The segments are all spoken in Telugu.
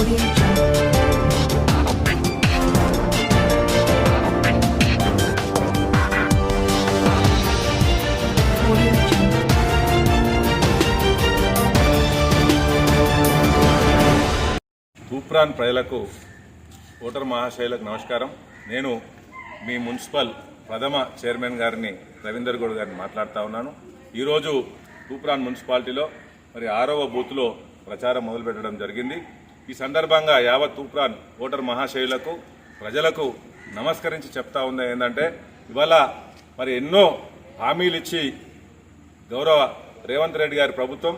తూప్రాన్ ప్రజలకు ఓటర్ మహాశైలకు నమస్కారం. నేను మీ మున్సిపల్ ప్రథమ చైర్మన్ గారిని రవీందర్ గౌడ్ గారిని మాట్లాడుతూ ఉన్నాను. ఈరోజు తూప్రాన్ మున్సిపాలిటీలో మరి ఆరవ బూత్లో ప్రచారం మొదలుపెట్టడం జరిగింది. ఈ సందర్భంగా యావత్ తూప్రాన్ ఓటర్ మహాశయులకు ప్రజలకు నమస్కరించి చెప్తా ఉంది ఏంటంటే ఇవాళ మరి ఎన్నో హామీలు ఇచ్చి గౌరవ రేవంత్ రెడ్డి గారి ప్రభుత్వం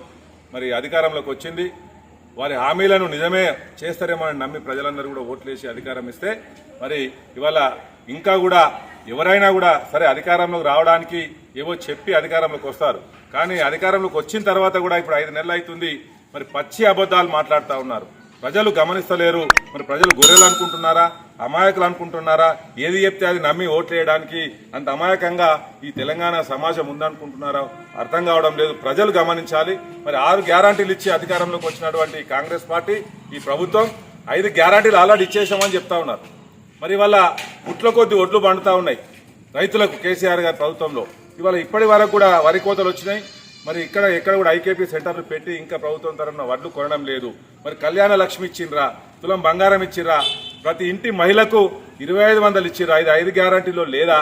మరి అధికారంలోకి వచ్చింది. వారి హామీలను నిజమే చేస్తారేమో అని నమ్మి ప్రజలందరూ కూడా ఓట్లేసి అధికారం ఇస్తే మరి ఇవాళ ఇంకా కూడా ఎవరైనా కూడా సరే అధికారంలోకి రావడానికి ఏవో చెప్పి అధికారంలోకి వస్తారు. కానీ అధికారంలోకి వచ్చిన తర్వాత కూడా ఇప్పుడు ఐదు నెలలు అవుతుంది. మరి పచ్చి అబద్ధాలు మాట్లాడుతూ ఉన్నారు. ప్రజలు గమనిస్తలేరు. మరి ప్రజలు గొర్రెలు అనుకుంటున్నారా? అమాయకులు అనుకుంటున్నారా? ఏది చెప్తే అది నమ్మి ఓట్లు వేయడానికి అంత అమాయకంగా ఈ తెలంగాణ సమాజం ఉందనుకుంటున్నారా? అర్థం కావడం లేదు. ప్రజలు గమనించాలి. మరి ఆరు గ్యారంటీలు ఇచ్చి అధికారంలోకి వచ్చినటువంటి కాంగ్రెస్ పార్టీ ఈ ప్రభుత్వం ఐదు గ్యారంటీలు ఆల్రెడీ ఇచ్చేసామని చెప్తా ఉన్నారు. మరి వాళ్ళ గుట్ల కొద్ది ఒడ్లు పండుతా ఉన్నాయి. రైతులకు కేసీఆర్ గారి ప్రభుత్వంలో. ఇవాళ ఇప్పటి వరకు కూడా వరి కోతలు వచ్చినాయి. మరి ఇక్కడ ఎక్కడ కూడా ఐకేపీ సెంటర్లు పెట్టి ఇంకా ప్రభుత్వం తరఫున వడ్లు కొనడం లేదు. మరి కళ్యాణ లక్ష్మి ఇచ్చిండ్రా తులం బంగారం ఇచ్చిర్రా ప్రతి ఇంటి మహిళకు ఇరవై ఐదు వందలు ఇచ్చిర్రా ఇది ఐదు గ్యారంటీలో లేదా?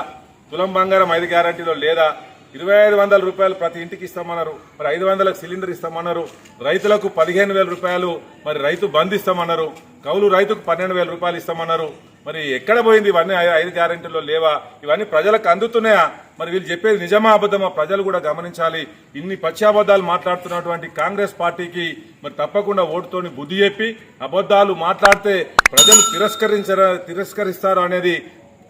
తులం బంగారం ఐదు గ్యారంటీలో లేదా? ఇరవై ఐదు వందల రూపాయలు ప్రతి ఇంటికి ఇస్తామన్నారు. మరి ఐదు వందలకు సిలిండర్ ఇస్తామన్నారు. రైతులకు పదిహేను వేల రూపాయలు మరి రైతు బంద్ ఇస్తామన్నారు. కౌలు రైతుకు పన్నెండు వేల రూపాయలు ఇస్తామన్నారు. మరి ఎక్కడ పోయింది ఇవన్నీ? ఐదు గ్యారెంటీలో లేవా? ఇవన్నీ ప్రజలకు అందుతున్నాయా? మరి వీళ్ళు చెప్పేది నిజమా అబద్ధమా ప్రజలు కూడా గమనించాలి. ఇన్ని పచ్చాబద్దాలు అబద్ధాలు మాట్లాడుతున్నటువంటి కాంగ్రెస్ పార్టీకి మరి తప్పకుండా ఓటుతోని బుద్ధి చెప్పి అబద్ధాలు మాట్లాడితే ప్రజలు తిరస్కరించరా తిరస్కరిస్తారు అనేది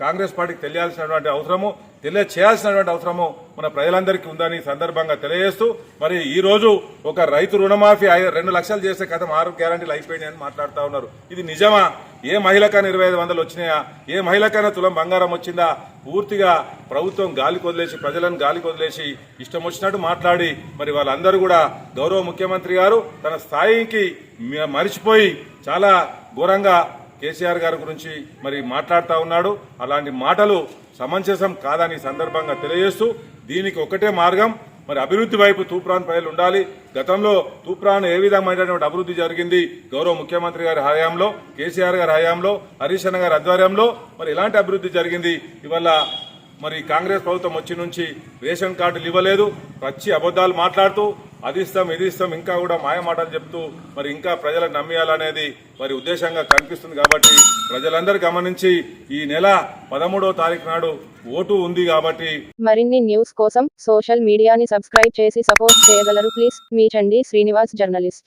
కాంగ్రెస్ పార్టీకి తెలియాల్సినటువంటి అవసరము తెలియచేయాల్సినటువంటి అవసరము మన ప్రజలందరికీ ఉందని సందర్భంగా తెలియజేస్తూ మరి ఈ రోజు ఒక రైతు రుణమాఫీ రెండు లక్షలు చేసే కథ ఆరు గ్యారంటీలు అయిపోయినాయని మాట్లాడుతూ ఉన్నారు. ఇది నిజమా? ఏ మహిళకైనా ఇరవై ఐదు వందలు వచ్చినాయా? ఏ మహిళకైనా తులం బంగారం వచ్చిందా? పూర్తిగా ప్రభుత్వం గాలికి వదిలేసి ప్రజలను గాలికి వదిలేసి ఇష్టం వచ్చినట్టు మాట్లాడి మరి వాళ్ళందరూ కూడా గౌరవ ముఖ్యమంత్రి గారు తన స్థాయికి మరిచిపోయి చాలా ఘోరంగా కేసీఆర్ గారి గురించి మరి మాట్లాడుతూ ఉన్నాడు. అలాంటి మాటలు సమంజసం కాదని సందర్భంగా తెలియజేస్తూ దీనికి ఒకటే మార్గం. మరి అభివృద్ధి వైపు తూప్రాన్ ప్రజలు ఉండాలి. గతంలో తూప్రాన్ ఏ విధమైనటువంటి అభివృద్ధి జరిగింది? గౌరవ ముఖ్యమంత్రి గారి హయాంలో కేసీఆర్ గారి హయాంలో హరీష్ గారి ఆధ్వర్యంలో మరి ఎలాంటి అభివృద్ధి జరిగింది? ఇవాళ మరి కాంగ్రెస్ ప్రభుత్వం వచ్చి నుంచి రేషన్ కార్డులు ఇవ్వలేదు. పచ్చి అబద్ధాలు మాట్లాడుతూ అది ఇస్తాం ఇది ఇస్తాం ఇంకా కూడా మాయ మాటలు చెప్తూ మరి ఇంకా ప్రజలకు నమ్మియాలనేది మరి ఉద్దేశంగా కనిపిస్తుంది కాబట్టి ప్రజలందరూ గమనించి ఈ నెల పదమూడవ తారీఖు నాడు ఓటు ఉంది కాబట్టి మరిన్ని న్యూస్ కోసం సోషల్ మీడియాని సబ్స్క్రైబ్ చేసి సపోర్ట్ చేయగలరు. ప్లీజ్ మీ చండి శ్రీనివాస్ జర్నలిస్ట్.